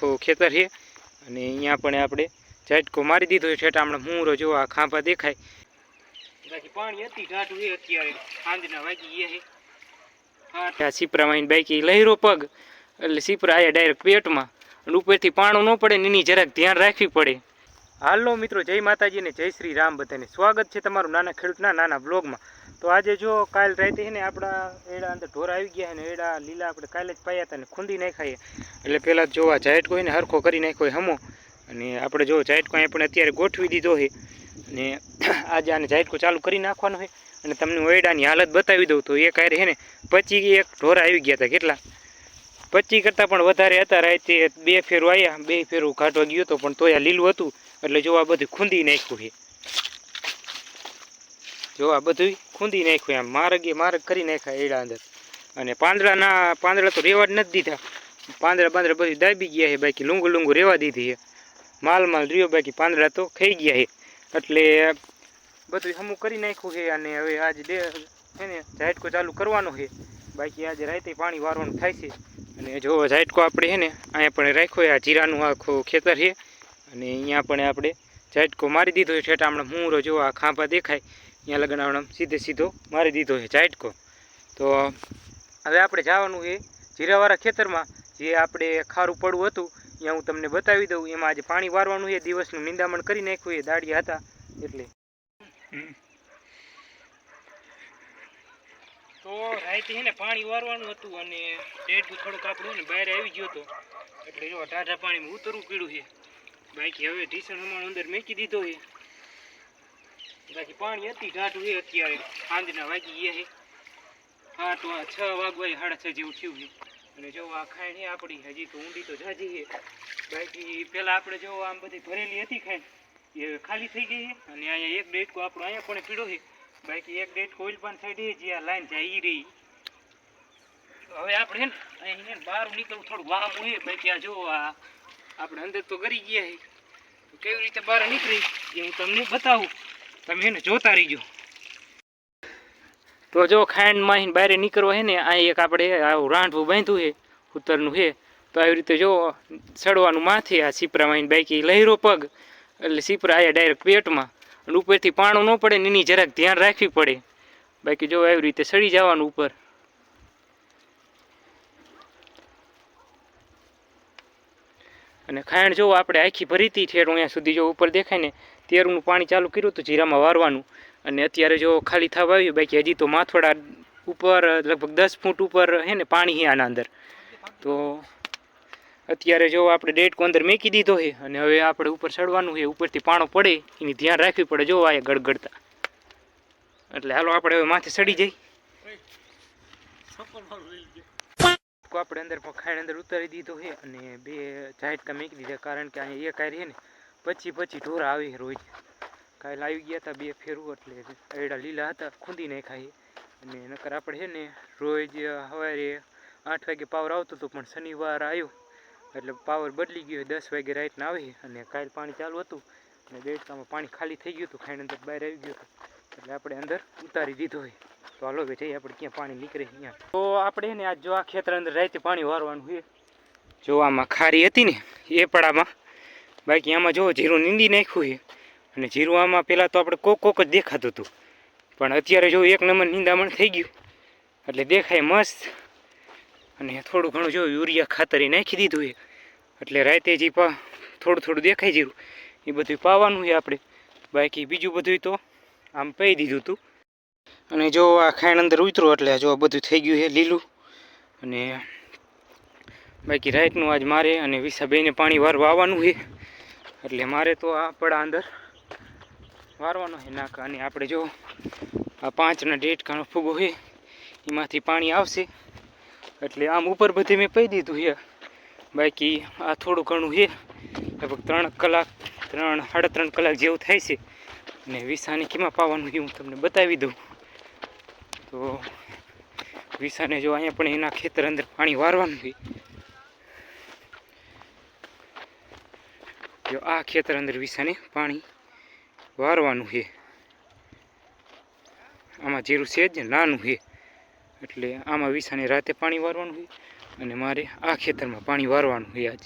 આખું ખેતર છે. અને અહીંયા પણ આપણે ઝાટકો મારી દીધો છે. ઠેઠ હમણાં મૂરો જો આ ખાંભા દેખાય. બાકી પાણી સીપરામાં બાકી લહેરો પગ. એટલે સીપરા આયા ડાયરેક્ટ પેટમાં. અને ઉપરથી પાણું ન પડે એની જરાક ધ્યાન રાખવી પડે. હાલો મિત્રો, જય માતાજી ને જય શ્રી રામ બધાને. સ્વાગત છે તમારું નાના ખેડૂતના નાના બ્લોગમાં તો આજે જો કાલ રાતે છે ને આપણા એડા અંદર ઢોર આવી ગયા ને એડા લીલા આપણે કાલે જ પાયા હતા ને ખૂંદી નાખાઈએ એટલે પહેલાં જોવા જાયટ ઝાટકો હોય ને હરખો કરી નાખ્યો હોય હમો. અને આપણે જો જાયટકો અહીં પણ અત્યારે ગોઠવી દીધો છે અને આજે આને ઝાટકો ચાલુ કરી નાખવાનો છે અને તમને ઓયડાની હાલત બતાવી દઉં તો એક હારે છે ને પચી એક ઢોર આવી ગયા હતા કેટલા? પચી કરતાં પણ વધારે હતા. રાતે બે ફેરું આવ્યા બે ફેરું કાઢવા ગયો હતો પણ તોય લીલું હતું. એટલે જો આ બધું ખૂંદી નાખ્યું છે જો આ બધું ખૂંદી નાખ્યું એમ માર્ગે માર્ગ કરી નાખ્યા એડા અંદર. અને પાંદડાના, પાંદડા તો રેવા જ નથી દીધા. પાંદડા પાંદડા બધું દાબી ગયા છે, બાકી લુંગુ લુંગુ રેવા દીધી છે. માલ માલ રહ્યો, બાકી પાંદડા તો ખાઈ ગયા છે. એટલે બધું હમું કરી નાખ્યું છે અને હવે આજે ડે છે ને, ઝાટકો ચાલુ કરવાનો છે. બાકી આજે રાતે પાણી વારવાનું થાય છે. અને જો ઝાટકો આપણે છે ને, અહીંયા પણ રાખ્યો આ જીરાનું આખું ખેતર છે. અને અહીંયા પણ આપણે ઝાટકો મારી દીધો છે ઠેઠ હમણાં મૂરો જો ખાંભા દેખાય. અહીંયા લગન સીધે સીધો મારી દીધો છે ઝાટકો. તો હવે આપણે જવાનું એ જીરાવાળા ખેતરમાં, જે આપણે ખારું પડવું હતું ત્યાં હું તમને બતાવી દઉં. એમાં આજે પાણી વારવાનું છે, દિવસનું નિંદામણ કરી નાખ્યું એ દાડિયા હતા, એટલે. તો રાતે છે ને પાણી વારવાનું હતું અને ડેટું થોડુંક આપણું ને બહાર આવી ગયો હતો. એટલે જો ટાઢા પાણીમાં ઉતરવું પીડ્યું છે. બાકી હવે ઢીસણ હમણાં અંદર મેકી દીધો છે. બાકી પાણી અતિ ઘાટું છે અત્યારે સાંજના વાગી ગયા છે હા, તો આ છ વાગવા સાડા છ જેવું થયું છે અને જો આ ખાણ છે આપણી, હજી તો ઊંડી તો જાજી છે બાકી પહેલાં આપણે જો આમ બધી ભરેલી હતી ખાણ એ ખાલી થઈ ગઈ છે અને અહીંયા એક ડેટકો આપણો અહીંયા પણ પીડો છે બાકી એક ડેટકો ઓઇલ પાન સાઈડ છે જે આ લાઈન જાય ઈ રહી. તો હવે આપણે છે ને, અહીં છે ને બહાર નીકળવું, થોડું વાહમું છે બાકી આ જો આ, આપણે અંદર તો ગરી ગયા છે તો કેવી રીતે બહાર નીકળી, એ હું તમને બતાવું. તમે એને જોતા રહીજો. તો જો ખાંડમાં એને બહાર નીકળવા છે ને, આ એક આપણે આવું રાંઠવું બાંધ્યું છે ઉત્તરનું છે તો આવી રીતે જો ચડવાનું માથે આ સીપરામાં બાકી લહેરો પગ, એટલે સીપરા આવ્યા ડાયરેક્ટ પેટમાં. અને ઉપરથી પાણું ન પડે ને એની જરાક ધ્યાન રાખવી પડે. બાકી જો આવી રીતે સડી જવાનું ઉપર. અને ખાયણ જો આપણે આખી ભરીતી છે અહીંયા સુધી જો ઉપર દેખાય ને, તેરનું પાણી ચાલુ કર્યું હતું, જીરામાં વારવાનું. અને અત્યારે જો ખાલી થવા આવ્યું બાકી હજી તો માથોડા ઉપર, લગભગ દસ ફૂટ ઉપર હે ને, પાણી છે આના અંદર. તો અત્યારે જો આપણે ડેટકો અંદર મેકી દીધો છે, અને હવે આપણે ઉપર ચડવાનું છે, ઉપરથી પાણો પડે, એની ધ્યાન રાખવી પડે, જો આ ગડગડતા. એટલે હાલો, આપણે હવે માથે ચડી જઈ. તો આપણે અંદર ખાણ અંદર ઉતારી દીધો છે અને બે ઝાટકા મૂકી દીધા કારણ કે અહીંયા એક છે ને, પછી પછી ઢોરા આવી રોજ. કાલે આવી ગયા હતા બે ફેરવું એટલે એડા લીલા હતા, ખૂંદી નાખાય અને નકર આપણે છે ને રોજ સવારે આઠ વાગે પાવર આવતો હતો, પણ શનિવાર આવ્યો. એટલે પાવર બદલી ગયો દસ વાગે રાતના આવી અને કાલ પાણી ચાલુ હતું અને દેડકામાં પાણી ખાલી થઈ ગયું હતું, ખાઈને અંદર બહાર આવી ગયું હતું. એટલે આપણે અંદર ઉતારી દીધો હોય તો હાલો કે જઈએ આપણે ક્યાં પાણી નીકળે અહીંયા. તો આપણે ને આજ જો આ ખેતર અંદર રાતે પાણી વારવાનું છે. જો આમાં ખારી હતી ને એ પડામાં. બાકી આમાં જો જીરું નીંદી નાખ્યું છે. અને જીરું આમાં પહેલાં તો આપણે કોક કોક જ દેખાતું હતું. પણ અત્યારે જો એક નંબર નિંદામણ થઈ ગયું. એટલે દેખાય મસ્ત. અને થોડું ઘણું જો યુરિયા ખાતર નાખી દીધું છે. એટલે રાતે જે પા થોડું થોડું દેખાય જીરું. એ બધું પાવાનું છે આપણે. બાકી બીજું બધું તો આમ પહી દીધું હતું અને જો આ ખાંડ અંદર ઉતરો એટલે જો બધું થઈ ગયું છે લીલું. અને બાકી રાઈટનું આજ મારે અને વિસાબેને પાણી વારવા આવવાનું છે. એટલે મારે તો આ પડા અંદર વારવાનો છે નાકા. અને આપણે જો આ પાંચના ડેટકાનો ફૂગો છે, એમાંથી પાણી આવશે. એટલે આમ ઉપર બધે મેં પહી દીધું છે. બાકી આ થોડું ઘણું છે. લગભગ ત્રણ કલાક, ત્રણ, સાડા ત્રણ કલાક જેવું થાય છે. અને વિસાને કેમાં પાવાનું એ હું તમને બતાવી દઉં. તો વિસાને જો અહીંયા પણ એના ખેતર અંદર પાણી વારવાનું છે. જો આ ખેતર અંદર વિસાને પાણી વારવાનું છે. આમાં જીરું છે જ નાનું છે. એટલે આમાં વિસાને રાતે પાણી વારવાનું છે અને મારે આ ખેતરમાં પાણી વારવાનું છે આજ.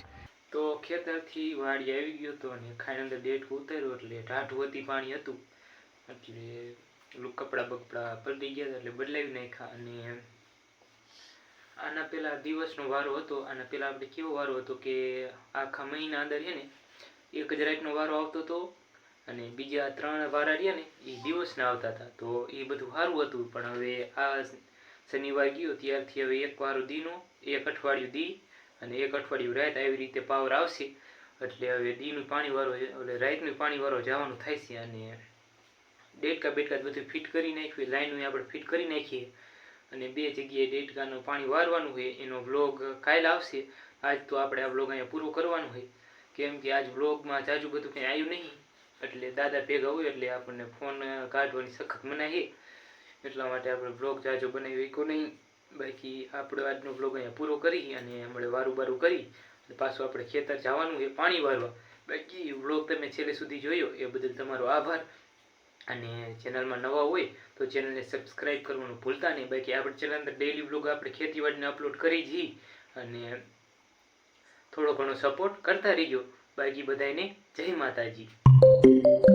તો ખેતરથી વાડી આવી ગયો હતો અને ખાઈ અંદર ડેટકું ઉતાર્યું એટલે ટાઢું હતી પાણી હતું. એટલે પેલું કપડાં બપડા પલટી ગયા હતા એટલે બદલાવી નાખ્યા અને આના પહેલાં દિવસનો વારો હતો, આના પહેલાં આપણે કેવો વારો હતો કે આખા મહિના અંદર છે ને એક જ રાતનો વારો આવતો હતો અને બીજા ત્રણ વારા રહ્યા ને એ દિવસના આવતા હતા. તો એ બધું સારું હતું, પણ હવે આ શનિવાર ગયો ત્યારથી હવે એક વારો દીનો, એક અઠવાડિયું દી અને એક અઠવાડિયું રાત આવી રીતે પાવર આવશે. એટલે હવે દીનું પાણી વારો, એટલે રાતનું પાણી વારો જવાનું થાય છે અને ડેટકા બેટકા બધું ફિટ કરી નાખ્યું લાઈનું આપણે ફિટ કરી નાખીએ. અને બે જગ્યાએ ડેટકાનું પાણી વારવાનું હોય, એનો વ્લોગ કાલ આવશે. આજ તો આપણે આ વ્લોગ અહીંયા પૂરો કરવાનું હોય. કેમ કે આજ વ્લોગમાં જાજુ બધું કંઈ આવ્યું નહીં. એટલે દાદા ભેગા હોય એટલે આપણને ફોન કાઢવાની સખત મનાય એટલા માટે આપણે બ્લોગ જાજો બનાવી શક્યો નહીં. બાકી આપણો આજનો બ્લોગ અહીંયા પૂરો કરી અને હમણાં વારું બારું કરી પાછું આપણે ખેતર જવાનું એ પાણી વારવા. બાકી વ્લોગ તમે છેલ્લે સુધી જોયો, એ બદલ તમારો આભાર. અને ચેનલમાં નવા હોય તો ચેનલને સબસ્ક્રાઇબ કરવાનું ભૂલતા નહીં. બાકી આપણે ચેનલ અંદર ડેઇલી બ્લોગ આપણે ખેતીવાડીને અપલોડ કરી જઈ અને થોડો ઘણો સપોર્ટ કરતા રહીજો. બાકી બધાને જય માતાજી.